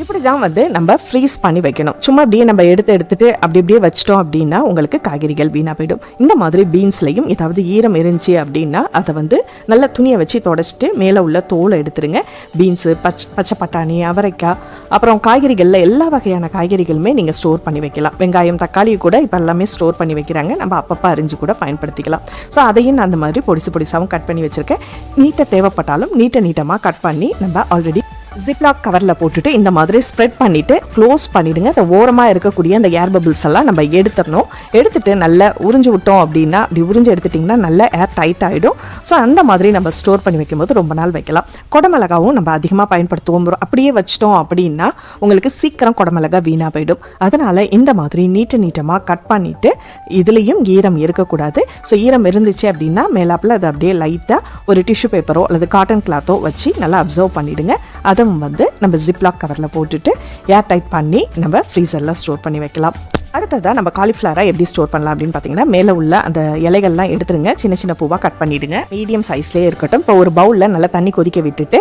இப்படி தான் வந்து நம்ம ஃப்ரீஸ் பண்ணி வைக்கணும். சும்மா அப்படியே நம்ம எடுத்து எடுத்துட்டு அப்படி அப்படியே வச்சிட்டோம் அப்படின்னா உங்களுக்கு காய்கறிகள் வீணாக போயிடும். இந்த மாதிரி பீன்ஸ்லையும் ஏதாவது ஈரம் இருந்துச்சு அப்படின்னா அதை வந்து நல்ல துணியை வச்சு தொடச்சிட்டு மேலே உள்ள தோலை எடுத்துருங்க. பீன்ஸு பச்சை பச்சை பட்டாணி அவரைக்காய் அப்புறம் காய்கறிகளில் எல்லா வகையான காய்கறிகளுமே நீங்கள் ஸ்டோர் பண்ணி வைக்கலாம். வெங்காயம் தக்காளி கூட இப்போ எல்லாமே ஸ்டோர் பண்ணி வைக்கிறாங்க. நம்ம அப்பப்போ அரிஞ்சு கூட பயன்படுத்திக்கலாம். ஸோ அதையும் நான் அந்த மாதிரி பொடிசு பொடிசாகவும் கட் பண்ணி வச்சுருக்கேன். நீட்டை தேவைப்பட்டாலும் நீட்டை நீட்டமாக கட் பண்ணி நம்ம ஆல்ரெடி ஜிப்லாக் கவரில் போட்டுட்டு இந்த மாதிரி ஸ்ப்ரெட் பண்ணிவிட்டு க்ளோஸ் பண்ணிவிடுங்க அந்த ஓரமாக இருக்கக்கூடிய அந்த ஏர் பபிள்ஸ் எல்லாம் நம்ம எடுத்துடணும். எடுத்துட்டு நல்லா உறிஞ்சு விட்டோம் அப்படின்னா அப்படி உறிஞ்சு எடுத்துட்டிங்கன்னா நல்லா ஏர் டைட் ஆகிடும் ஸோ அந்த மாதிரி நம்ம ஸ்டோர் பண்ணி வைக்கும்போது ரொம்ப நாள் வைக்கலாம். குடமிளகாவும் நம்ம அதிகமாக பயன்படுத்துவோம். அப்படியே வச்சிட்டோம் அப்படின்னா உங்களுக்கு சீக்கிரம் குடமிளகா வீணாக போயிடும். அதனால் இந்த மாதிரி நீட்ட நீட்டமாக கட் பண்ணிவிட்டு இதுலேயும் ஈரம் இருக்கக்கூடாது. ஸோ ஈரம் இருந்துச்சு அப்படின்னா மேலாப்பில் அதை அப்படியே லைட்டாக ஒரு டிஷ்யூ பேப்பரோ அல்லது காட்டன் கிளாத்தோ வச்சு நல்லா அப்சர்வ் பண்ணிவிடுங்க அதை வந்து நம்ம ஜிப்லாக் கவரில் போட்டுட்டு ஏர் டைட் பண்ணி நம்ம ஃப்ரீசரில் ஸ்டோர் பண்ணி வைக்கலாம். அடுத்ததாக நம்ம காலிஃப்ளவரை எப்படி ஸ்டோர் பண்ணலாம் அப்படின்னு பார்த்தீங்கன்னா மேலே உள்ள அந்த இலைகள்லாம் எடுத்துருங்க. சின்ன சின்ன பூவாக கட் பண்ணிவிடுங்க மீடியம் சைஸ்லேயே இருக்கட்டும். இப்போ ஒரு பவுலில் நல்லா தண்ணி கொதிக்க விட்டுட்டு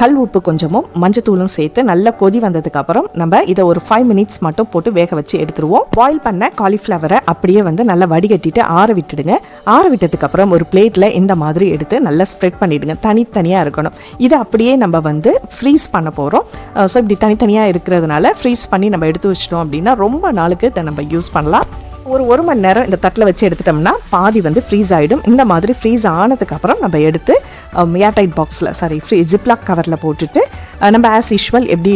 கல் உப்பு கொஞ்சமும் மஞ்சத்தூளும் சேர்த்து நல்லா கொதி வந்ததுக்கப்புறம் நம்ம இதை ஒரு ஃபைவ் மினிட்ஸ் மட்டும் போட்டு வேக வச்சு எடுத்துருவோம். பாயில் பண்ண காலிஃப்ளவரை அப்படியே வந்து நல்லா வடிகட்டிட்டு ஆற விட்டுடுங்க. ஆற விட்டதுக்கப்புறம் ஒரு பிளேட்டில் இந்த மாதிரி எடுத்து நல்லா ஸ்ப்ரெட் பண்ணிவிடுங்க தனித்தனியாக இருக்கணும். இதை அப்படியே நம்ம வந்து ஃப்ரீஸ் பண்ண போகிறோம் ஸோ இப்படி தனித்தனியாக இருக்கிறதுனால ஃப்ரீஸ் பண்ணி நம்ம எடுத்து வச்சிட்டோம் அப்படின்னா ரொம்ப நாளுக்கு இதை நம்ம யூஸ் பண்ணலாம். ஒரு ஒரு மணி நேரம் இந்த தட்டில் வச்சு எடுத்துட்டோம்னா பாதி வந்து ஃப்ரீஸ் ஆகிடும் இந்த மாதிரி ஃப்ரீஸ் ஆனதுக்கப்புறம் நம்ம எடுத்து ஏர்டைட் பாக்ஸில் சாரி ஃப்ரீ ஜிப்லாக் கவரில் போட்டுட்டு நம்ம ஆஸ் யூஷுவல் எப்படி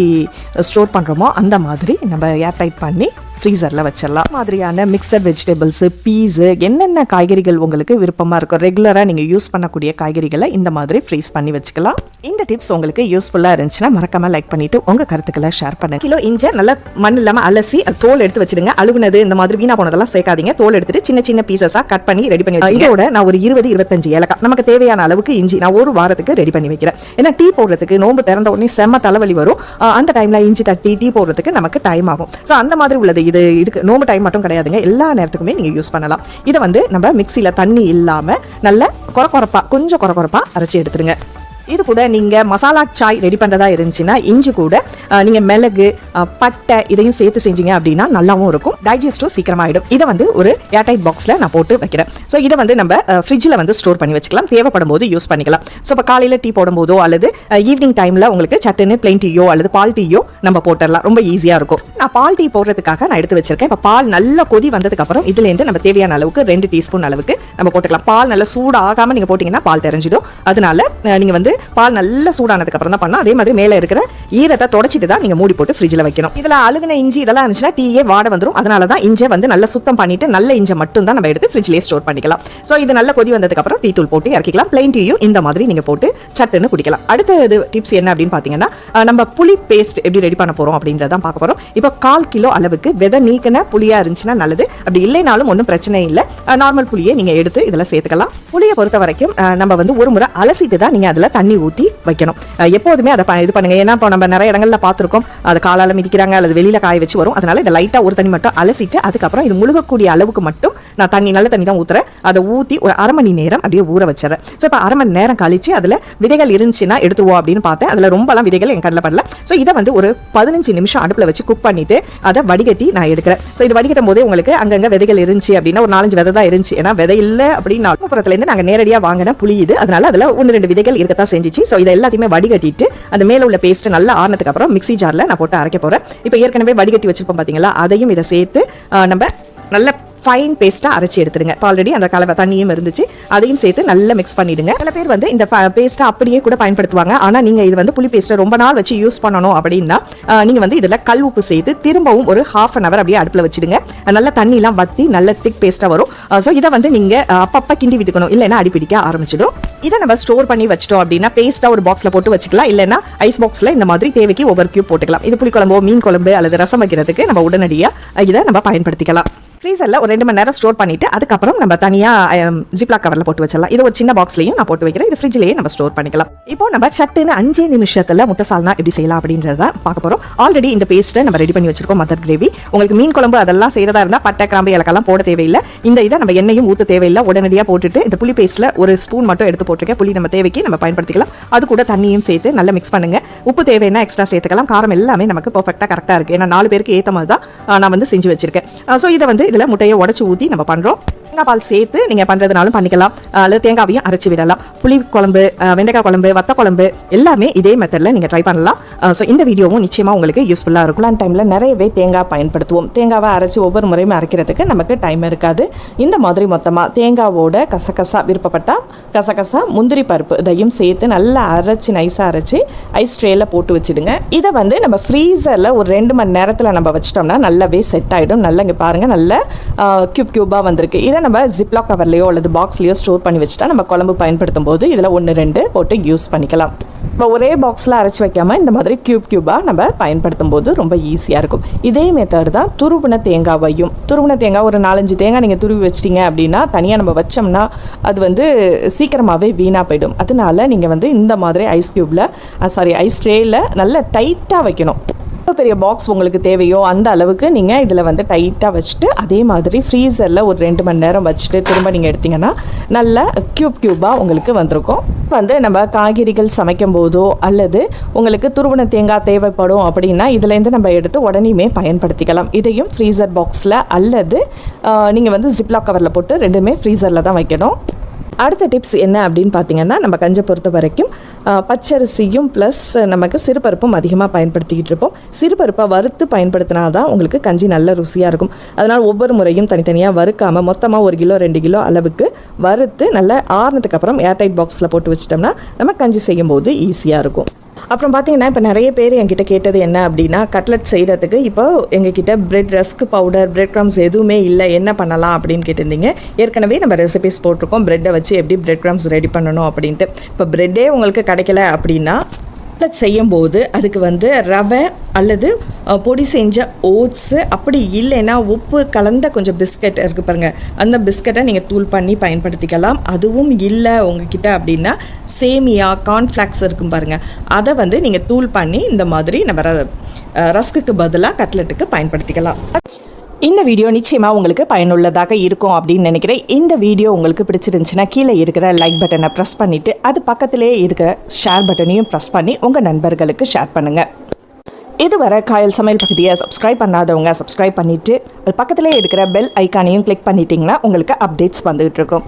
ஸ்டோர் பண்ணுறோமோ அந்த மாதிரி நம்ம ஏர்டைட் பண்ணி ஃப்ரீசரில் வச்சிடலாம். மாதிரியான மிக்சட் வெஜிடபிள்ஸு பீஸு என்னென்ன காய்கறிகள் உங்களுக்கு விருப்பமாக இருக்கும் ரெகுலராக நீங்கள் யூஸ் பண்ணக்கூடிய காய்கறிகளை இந்த மாதிரி ஃப்ரீஸ் பண்ணி வச்சுக்கலாம். இந்த டிப்ஸ் உங்களுக்கு யூஸ்ஃபுல்லாக இருந்துச்சுன்னா மறக்காம லைக் பண்ணிட்டு உங்கள் கருத்துக்களை ஷேர் பண்ணுங்க. கிலோ இஞ்சை நல்லா மண் இல்லாமல் அலசி தோல் எடுத்து வச்சுடுங்க. அழுகுனது இந்த மாதிரி வீணா போனதெல்லாம் சேர்க்காதீங்க. தோல் எடுத்துட்டு சின்ன சின்ன பீசஸாக கட் பண்ணி ரெடி பண்ணி வச்சு இதோட நான் ஒரு இருபது இருபத்தஞ்சு ஏலக்காய் நமக்கு தேவையான அளவுக்கு இஞ்சி நான் ஒரு வாரத்துக்கு ரெடி பண்ணி வைக்கிறேன். ஏன்னா டீ போடுறதுக்கு நோம்பு திறந்த உடனே செம்ம தலைவலி வரும். அந்த டைம்ல இஞ்சி தட்டி டீ போடுறதுக்கு நமக்கு டைம் ஆகும். ஸோ அந்த மாதிரி உள்ளது இது இதுக்கு நோம்பு டைம் மட்டும் கிடையாதுங்க. எல்லா நேரத்துக்குமே நீங்க யூஸ் பண்ணலாம். இதை வந்து நம்ம மிக்சியில தண்ணி இல்லாம நல்ல கொர கொரப்பா கொஞ்சம் கொர கொரப்பா அரைச்சி எடுத்துருங்க இது கூட நீங்கள் மசாலா சாய் ரெடி பண்ணுறதா இருந்துச்சுன்னா இஞ்சி கூட நீங்கள் மிளகு பட்டை இதையும் சேர்த்து செஞ்சீங்க அப்படின்னா நல்லாவும் இருக்கும். டைஜஸ்டும் சீக்கிரமாகிடும் இதை வந்து ஒரு ஏர்டைட் பாக்ஸில் நான் போட்டு வைக்கிறேன். ஸோ இதை வந்து நம்ம ஃப்ரிட்ஜில் வந்து ஸ்டோர் பண்ணி வச்சுக்கலாம். தேவைப்படும் போது யூஸ் பண்ணிக்கலாம். ஸோ இப்போ காலையில் டீ போடும்போதோ அல்லது ஈவினிங் டைமில் உங்களுக்கு சட்டுன்னு பிளைன் டீயோ அல்லது பால் டீயோ நம்ம போட்டுடலாம். ரொம்ப ஈஸியாக இருக்கும். நான் பால் டீ போடுறதுக்காக நான் எடுத்து வச்சிருக்கேன். இப்போ பால் நல்லா கொதி வந்ததுக்கப்புறம் இதுலேருந்து நம்ம தேவையான அளவுக்கு ரெண்டு டீஸ்பூன் அளவுக்கு நம்ம போட்டுக்கலாம். பால் நல்லா சூடாகாமல் நீங்கள் போட்டிங்கன்னா பால் தெரிஞ்சிடும். அதனால நீங்கள் வந்து பால் நல்லா சூடானதுக்கு அப்புறம் தான் பண்ணணும். அதே மாதிரி மேலே இருக்கிற ஈரத்தை தொடச்சிட்டு தான் நீங்கள் மூடி போட்டு ஃப்ரிட்ஜில் வைக்கணும். இதில் அழுகுன இஞ்சி இதெல்லாம் இருந்துச்சுன்னா டீயே வாட வந்துடும் அதனால தான் இஞ்சை வந்து நல்லா சுத்தம் பண்ணிட்டு நல்ல இஞ்சை மட்டும் தான் நம்ம எடுத்து ஃப்ரிட்ஜ்லேயே ஸ்டோர் பண்ணிக்கலாம். ஸோ இது நல்லா கொதி வந்ததுக்கு அப்புறம் டீ தூள் போட்டு இறக்கிக்கலாம். பிளைன் டீயும் இந்த மாதிரி நீங்கள் போட்டு சட்டுன்னு குடிக்கலாம். அடுத்தது டிப்ஸ் என்ன அப்படின்னு பார்த்தீங்கன்னா நம்ம புளி பேஸ்ட் எப்படி ரெடி பண்ண போகிறோம் அப்படின்றதான் பார்க்க போகிறோம் இப்போ கால் கிலோ அளவுக்கு விதை நீக்கின புளியா இருந்துச்சுன்னா நல்லது. அப்படி இல்லைனாலும் ஒன்றும் பிரச்சனை இல்லை. நார்மல் புளியை நீங்கள் எடுத்து இதில் சேர்த்துக்கலாம். புளியை பொறுத்த வரைக்கும் நம்ம வந்து ஒரு முறை அலசிட்டு தான் நீங்கள் அதில் தண்ணி ஊற்றி வைக்கணும். எப்போதுமே அதை ப- இது பண்ணுங்க. ஏன்னா இப்போ நம்ம நிறைய இடங்கள்ல பார்த்துருக்கோம். அதை காலால் மிதிக்கிறாங்க அல்லது வெளியில காய வச்சு வரும். அதனால இதை லைட்டாக ஒரு தண்ணி மட்டும் அலசிட்டு அதுக்கப்புறம் இது முழுகக்கூடிய அளவுக்கு மட்டும் நான் தண்ணி நல்ல தண்ணி தான் ஊற்றுறேன் அதை ஊற்றி ஒரு அரை மணி நேரம் அப்படியே ஊற வச்சிடறேன். ஸோ இப்போ அரை மணி நேரம் கழிச்சு அதில் விதைகள் இருந்துச்சுன்னா எடுத்துருவோம் அப்படின்னு பார்த்தேன். அதில் ரொம்பலாம் விதைகள் என் கண்ணில் படல. ஸோ இதை வந்து ஒரு பதினஞ்சு நிமிஷம் அடுப்பில் வச்சு குக் பண்ணிட்டு அதை வடிகட்டி நான் எடுக்கிறேன். ஸோ இது வடிகட்டும் போதே உங்களுக்கு அங்கங்கே விதைகள் இருந்துச்சு அப்படின்னா ஒரு நாலஞ்சு விதை தான் இருந்துச்சு. ஏன்னா விதை இல்லை அப்படின்னா புறத்துலேருந்து நாங்கள் நேரடியாக வாங்கின புளியுது அதனால அதில் ஒன்று ரெண்டு விதைகள் இருக்கத்தான் செஞ்சிச்சு. ஸோ இதை எல்லாத்தையுமே வடிகட்டிட்டு அந்த மேலே உள்ள பேஸ்ட் நல்லா ஆறுனதுக்கு அப்புறம் மிக்சி ஜாரில் நான் போட்டு அரைக்க போகிறேன் இப்போ ஏற்கனவே வடிகட்டி வச்சுருப்போம் பார்த்தீங்களா அதையும் இதை சேர்த்து நம்ம நல்ல ஃபைன் பேஸ்ட்டாக அரைச்சி எடுத்துடுங்க. இப்போ ஆல்ரெடி அந்த கலவை தண்ணியும் இருந்துச்சு. அதையும் சேர்த்து நல்லா மிக்ஸ் பண்ணிடுங்க. சில பேர் வந்து இந்த பேஸ்ட்டை அப்படியே கூட பயன்படுத்துவாங்க. ஆனால் நீங்கள் இது வந்து புளி பேஸ்ட்டை ரொம்ப நாள் வச்சு யூஸ் பண்ணணும் அப்படின்னா நீங்கள் வந்து இதில் கல் உப்பு சேர்த்து திரும்பவும் ஒரு ஹாஃப் அன் அவர் அப்படியே அடுப்பில் வச்சிடுங்க. நல்லா தண்ணிலாம் வற்றி நல்ல திக் பேஸ்ட்டாக வரும். ஸோ இதை வந்து நீங்கள் அப்பப்போ கிண்டி விட்டுக்கணும். இல்லைன்னா அடிப்பிடிக்க ஆரம்பிச்சிடும். இதை நம்ம ஸ்டோர் பண்ணி வச்சிட்டோம் அப்படின்னா பேஸ்ட்டாக ஒரு பாக்ஸில் போட்டு வச்சுக்கலாம். இல்லைன்னா ஐஸ் பாக்ஸில் இந்த மாதிரி தேவைக்கு ஒவ்வொரு கியூப் போட்டுக்கலாம். இது புளிக்குழம்போ மீன் குழம்பு அல்லது ரசம் வைக்கிறதுக்கு நம்ம உடனடியாக இதை நம்ம பயன்படுத்திக்கலாம். ஃப்ரீசரில் ஒரு ரெண்டு மணி நேரம் ஸ்டோர் பண்ணிட்டு அதுக்கப்புறம் நம்ம தனியாக ஜிப்லா கவரில் போட்டு வச்சிடலாம். இது ஒரு சின்ன பாக்ஸ்லையும் நான் போட்டு வைக்கிறேன். இது ஃப்ரிட்ஜ்லேயே நம்ம ஸ்டோர் பண்ணிக்கலாம். இப்போ நம்ம சட்டுன்னு அஞ்சே நிமிஷத்தில் முட்டை சால்னா எப்படி செய்யலாம் அப்படின்றத பார்க்க போகிறோம் ஆல்ரெடி இந்த பேஸ்ட்டை நம்ம ரெடி பண்ணி வச்சிருக்கோம் மதர் கிரேவி உங்களுக்கு மீன் குழம்பு அதெல்லாம் செய்கிறதா இருந்தால் பட்டை கிராம்பு இலக்கெல்லாம் போட தேவையில்லை. இந்த இதை நம்ம எண்ணெயும் ஊற்ற தேவையில்லை. உடனடியாக போட்டுட்டு இந்த புளி பேஸ்ட்டில் ஒரு ஸ்பூன் மட்டும் எடுத்து போட்டிருக்கேன். புளி நம்ம தேவைக்கு நம்ம பயன்படுத்திக்கலாம். அது கூட தண்ணியும் சேர்த்து நல்லா மிக்ஸ் பண்ணுங்கள் உப்பு தேவைன்னா எக்ஸ்ட்ரா சேர்த்துக்கலாம். காரம் எல்லாமே நமக்கு பர்ஃபெக்டாக கரெக்டாக இருக்குது ஏன்னா நாலு பேருக்கு ஏற்ற மாதிரி தான் நான் வந்து செஞ்சு வச்சிருக்கேன். ஸோ இதை வந்து இதில் முட்டையை உடச்சி ஊற்றி நம்ம பண்ணுறோம் தேங்காய் பால் சேர்த்து நீங்கள் பண்ணுறதுனாலும் பண்ணிக்கலாம். அல்லது தேங்காவையும் அரைச்சி விடலாம். புளி குழம்பு வெண்டைக்காய் குழம்பு வத்த குழம்பு எல்லாமே இதே மெத்தடில் நீங்கள் ட்ரை பண்ணலாம். ஸோ இந்த வீடியோவும் நிச்சயமாக உங்களுக்கு யூஸ்ஃபுல்லாக இருக்கும். லான் டைமில் நிறையவே தேங்காய் பயன்படுத்துவோம். தேங்காவை அரைச்சி ஒவ்வொரு முறையும் அரைக்கிறதுக்கு நமக்கு டைம் இருக்காது. இந்த மாதிரி மொத்தமாக தேங்காவோட கசகசா விருப்பப்பட்டால் கசகசா முந்திரி பருப்பு இதையும் சேர்த்து நல்லா அரைச்சி நைஸாக அரைச்சி ஐஸ் ட்ரேயில் போட்டு வச்சுடுங்க. இதை வந்து நம்ம ஃப்ரீசரில் ஒரு ரெண்டு மணி நேரத்தில் நம்ம வச்சிட்டோம்னா நல்லாவே செட் ஆகிடும் நல்லா இங்கே பாருங்கள் நல்ல க்யூப் க்யூபாக வந்திருக்கு. இதை நம்ம ஜிப்லாக் கவர்லையோ அல்லது பாக்ஸ்லையோ ஸ்டோர் பண்ணி வச்சுட்டா நம்ம குழம்பு பயன்படுத்தும் போது இதில் ஒன்று ரெண்டு போட்டு யூஸ் பண்ணிக்கலாம். இப்போ ஒரே பாக்ஸில் அரைச்சி வைக்காமல் இந்த மாதிரி க்யூப் க்யூபாக நம்ம பயன்படுத்தும் போது ரொம்ப ஈஸியாக இருக்கும். இதே மெத்தட் தான் துருவின தேங்காவையும். துருவின தேங்காய் ஒரு நாலஞ்சு தேங்காய் நீங்கள் துருவி வச்சிட்டீங்க அப்படின்னா தனியாக நம்ம வச்சோம்னா அது வந்து சீக்கிரமாகவே வீணாக போயிடும். அதனால நீங்கள் வந்து இந்த மாதிரி ஐஸ் க்யூப்பில் சாரி ஐஸ் ட்ரேயில் நல்லா டைட்டாக வைக்கணும். எவ்வளோ பெரிய பாக்ஸ் உங்களுக்கு தேவையோ அந்த அளவுக்கு நீங்கள் இதில் வந்து டைட்டாக வச்சுட்டு அதே மாதிரி ஃப்ரீசரில் ஒரு ரெண்டு மணி நேரம் வச்சுட்டு திரும்ப நீங்கள் எடுத்தீங்கன்னா நல்ல க்யூப் க்யூபாக உங்களுக்கு வந்திருக்கும். வந்து நம்ம காய்கறிகள் சமைக்கும் போதோ அல்லது உங்களுக்கு துருவன தேங்காய் தேவைப்படும் அப்படின்னா இதுலேருந்து நம்ம எடுத்து உடனேயுமே பயன்படுத்திக்கலாம். இதையும் ஃப்ரீசர் பாக்ஸில் அல்லது நீங்கள் வந்து ஜிப்லாக் கவரில் போட்டு ரெண்டுமே ஃப்ரீசரில் தான் வைக்கணும். அடுத்த டிப்ஸ் என்ன அப்படின்னு பார்த்தீங்கன்னா நம்ம கஞ்சை பொறுத்த வரைக்கும் பச்சரிசியும் ப்ளஸ் நமக்கு சிறுபருப்பும் அதிகமாக பயன்படுத்திக்கிட்டு இருப்போம். சிறுபருப்பை வறுத்து பயன்படுத்தினா தான் உங்களுக்கு கஞ்சி நல்ல ருசியாக இருக்கும். அதனால் ஒவ்வொரு முறையும் தனித்தனியாக வறுக்காமல் மொத்தமாக ஒரு கிலோ ரெண்டு கிலோ அளவுக்கு வறுத்து நல்லா ஆறுனதுக்கப்புறம் ஏர்டைட் பாக்ஸில் போட்டு வச்சிட்டோம்னா நம்ம கஞ்சி செய்யும்போது ஈஸியாக இருக்கும். அப்புறம் பார்த்தீங்கன்னா இப்போ நிறைய பேர் என்கிட்ட கேட்டது என்ன அப்படின்னா கட்லட் செய்கிறதுக்கு இப்போ எங்ககிட்ட bread rusk powder bread crumbs எதுவுமே இல்லை. என்ன பண்ணலாம் அப்படின்னு கேட்டிருந்தீங்க. ஏற்கனவே நம்ம ரெசிபிஸ் போட்டிருக்கோம். பிரெட்டை வச்சு எப்படி பிரெட் க்ரம்ஸ் ரெடி பண்ணணும் அப்படின்ட்டு. இப்போ பிரெட்டே உங்களுக்கு கிடைக்கல அப்படின்னா கட்லட் செய்யும்போது அதுக்கு வந்து ரவை அல்லது பொடி செஞ்ச ஓட்ஸு அப்படி இல்லைன்னா உப்பு கலந்த கொஞ்சம் பிஸ்கட் இருக்குது பாருங்கள் அந்த பிஸ்கட்டை நீங்கள் தூள் பண்ணி பயன்படுத்திக்கலாம். அதுவும் இல்லை உங்ககிட்ட அப்படின்னா சேமியா கார்ன்ஃப்ளாக்ஸ் இருக்கும் பாருங்கள் அதை வந்து நீங்கள் தூள் பண்ணி இந்த மாதிரி நம்ம ர- ரஸ்க்குக்கு பதிலாக கட்லெட்டுக்கு பயன்படுத்திக்கலாம். இந்த வீடியோ நிச்சயமாக உங்களுக்கு பயனுள்ளதாக இருக்கும் அப்படின்னு நினைக்கிறேன் இந்த வீடியோ உங்களுக்கு பிடிச்சிருந்துச்சுன்னா கீழே இருக்கிற லைக் பட்டனை ப்ரெஸ் பண்ணிவிட்டு அது பக்கத்திலே இருக்கிற ஷேர் பட்டனையும் ப்ரெஸ் பண்ணி உங்கள் நண்பர்களுக்கு ஷேர் பண்ணுங்கள் இதுவரை காயல் சமையல் பகுதியை சப்ஸ்கிரைப் பண்ணாதவங்க சப்ஸ்கிரைப் பண்ணிவிட்டு அது பக்கத்திலே இருக்கிற பெல் ஐக்கானையும் கிளிக் பண்ணிட்டீங்கன்னா உங்களுக்கு அப்டேட்ஸ் வந்துகிட்டு இருக்கும்.